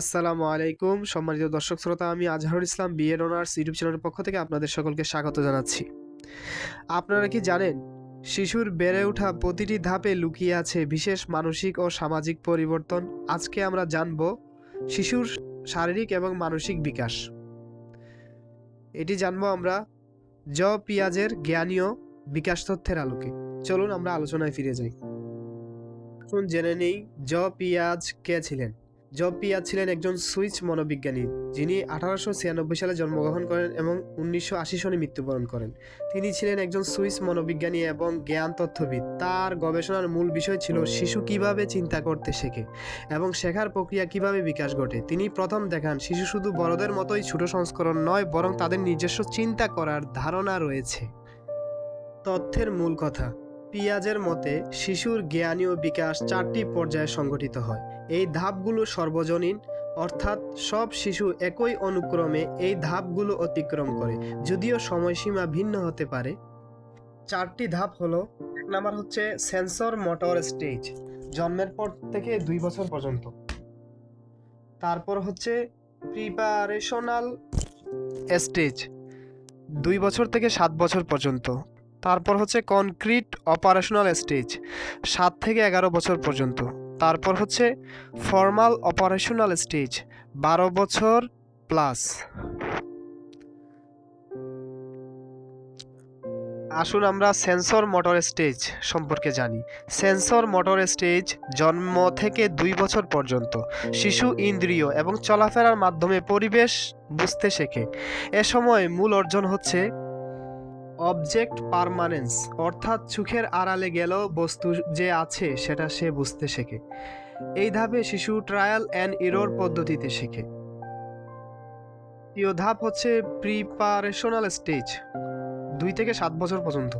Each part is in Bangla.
আসসালামু আলাইকুম। সম্মানিত দর্শক শ্রোতা, আমি Azharul Islam BEd honours YouTube চ্যানেলের পক্ষ থেকে আপনাদের সকলকে স্বাগত জানাচ্ছি। আপনারা কি জানেন, শিশুর বেড়ে ওঠা প্রতিটি ধাপে লুকিয়ে আছে বিশেষ মানসিক ও সামাজিক পরিবর্তন। আজকে আমরা জানব শিশুর শারীরিক এবং মানসিক বিকাশ। এটি জানব আমরা জ পিয়াজের জ্ঞানীয় বিকাশ তথ্যের আলোকে। চলুন আমরা আলোচনায় ফিরে যাই। এখন জেনে নেই, জ পিয়াজ কে ছিলেন? জব পিয়া ছিলেন একজন সুইচ মনোবিজ্ঞানী, যিনি আঠারোশো ছিয়ানব্বই সালে জন্মগ্রহণ করেন এবং উনিশশো আশি সনে মৃত্যুবরণ করেন। তিনি ছিলেন একজন সুইস মনোবিজ্ঞানী এবং জ্ঞান তথ্যবিদ তার গবেষণার মূল বিষয় ছিল শিশু কীভাবে চিন্তা করতে শেখে এবং শেখার প্রক্রিয়া কীভাবে বিকাশ ঘটে। তিনি প্রথম দেখান, শিশু শুধু বড়দের মতোই ছোট সংস্করণ নয়, বরং তাদের নিজস্ব চিন্তা করার ধারণা রয়েছে। তথ্যের মূল কথা পিয়াজের মতে, শিশুর জ্ঞানীয় বিকাশ চারটি পর্যায়ে সংগঠিত হয়। এই ধাপগুলো সর্বজনীন, অর্থাৎ সব শিশু একই অনুক্রমে এই ধাপগুলো অতিক্রম করে, যদিও সময়সীমা ভিন্ন হতে পারে। চারটি ধাপ হলো, এক নাম্বার হচ্ছে সেন্সর মোটর স্টেজ, জন্মের পর থেকে দুই বছর পর্যন্ত। তারপর হচ্ছে প্রিপারেশনাল স্টেজ, দুই বছর থেকে সাত বছর পর্যন্ত। তারপর হচ্ছে কনক্রিট অপারেশনাল স্টেজ, সাত থেকে এগারো বছর পর্যন্ত। তারপর হচ্ছে ফর্মাল অপারেশনাল স্টেজ, বারো বছর প্লাস। আসুন আমরা সেন্সর মোটর স্টেজ সম্পর্কে জানি। সেন্সর মোটর স্টেজ জন্ম থেকে দুই বছর পর্যন্ত, শিশু, ইন্দ্রিয় এবং চলাফেরার মাধ্যমে পরিবেশ বুঝতে শেখে। এ সময় মূল অর্জন হচ্ছে অবজেক্ট পারমানেন্স অর্থাৎ চোখের আড়ালে গেলেও বস্তু যে আছে, সেটা সে বুঝতে শেখে। এই ধাপে শিশু ট্রায়াল অ্যান্ড ইরোর পদ্ধতিতে শেখে। দ্বিতীয় ধাপ হচ্ছে প্রিপারেশনাল স্টেজ দুই থেকে সাত বছর পর্যন্ত।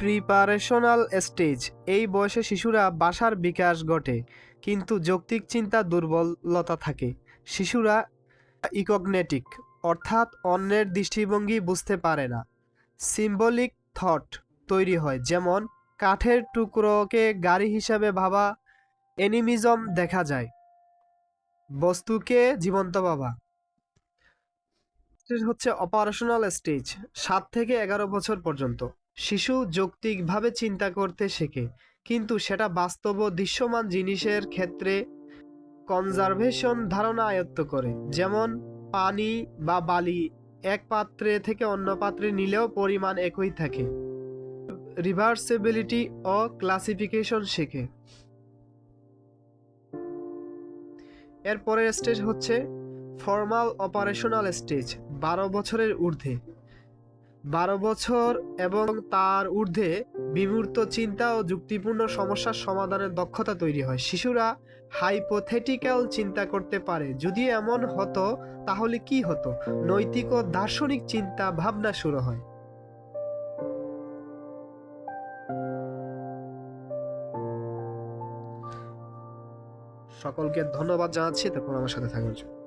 প্রিপারেশনাল স্টেজ এই বয়সে শিশুরা বাসার বিকাশ ঘটে, কিন্তু যৌক্তিক চিন্তা দুর্বলতা থাকে। শিশুরা ইকগনেটিক অর্থাৎ অন্যের দৃষ্টিভঙ্গি বুঝতে পারে না। সিম্বলিক থট তৈরি হয়, যেমন কাঠের টুকরোকে গাড়ি হিসাবে ভাবা এনিমিজম দেখা যায়। বস্তুকে জীবন্ত ভাবা। হচ্ছে অপারেশনাল স্টেজ সাত থেকে এগারো বছর পর্যন্ত। শিশু যৌক্তিকভাবে চিন্তা করতে শেখে, কিন্তু সেটা বাস্তব দৃশ্যমান জিনিসের ক্ষেত্রে কনজারভেশন ধারণা আয়ত্ত করে, যেমন পানি বা বালি এক পাত্রে থেকে অন্য পাত্রে নিলেও পরিমাণ একই থাকে। রিভার্সেবিলিটি ও ক্লাসিফিকেশন শেখে। এরপরের স্টেজ হচ্ছে ফর্মাল অপারেশনাল স্টেজ, বারো বছরের ঊর্ধ্বে। বারো বছর এবং তার ঊর্ধ্বে বিমূর্ত চিন্তা ও যুক্তিপূর্ণ সমস্যার সমাধানের দক্ষতা তৈরি হয়। শিশুরা হাইপোথেটিক্যাল চিন্তা করতে পারে। যদি এমন হতো, তাহলে কি হতো? নৈতিক ও দার্শনিক চিন্তা ভাবনা শুরু হয়। সকলকে ধন্যবাদ জানাচ্ছি। তখন আমার সাথে থাকার জন্য।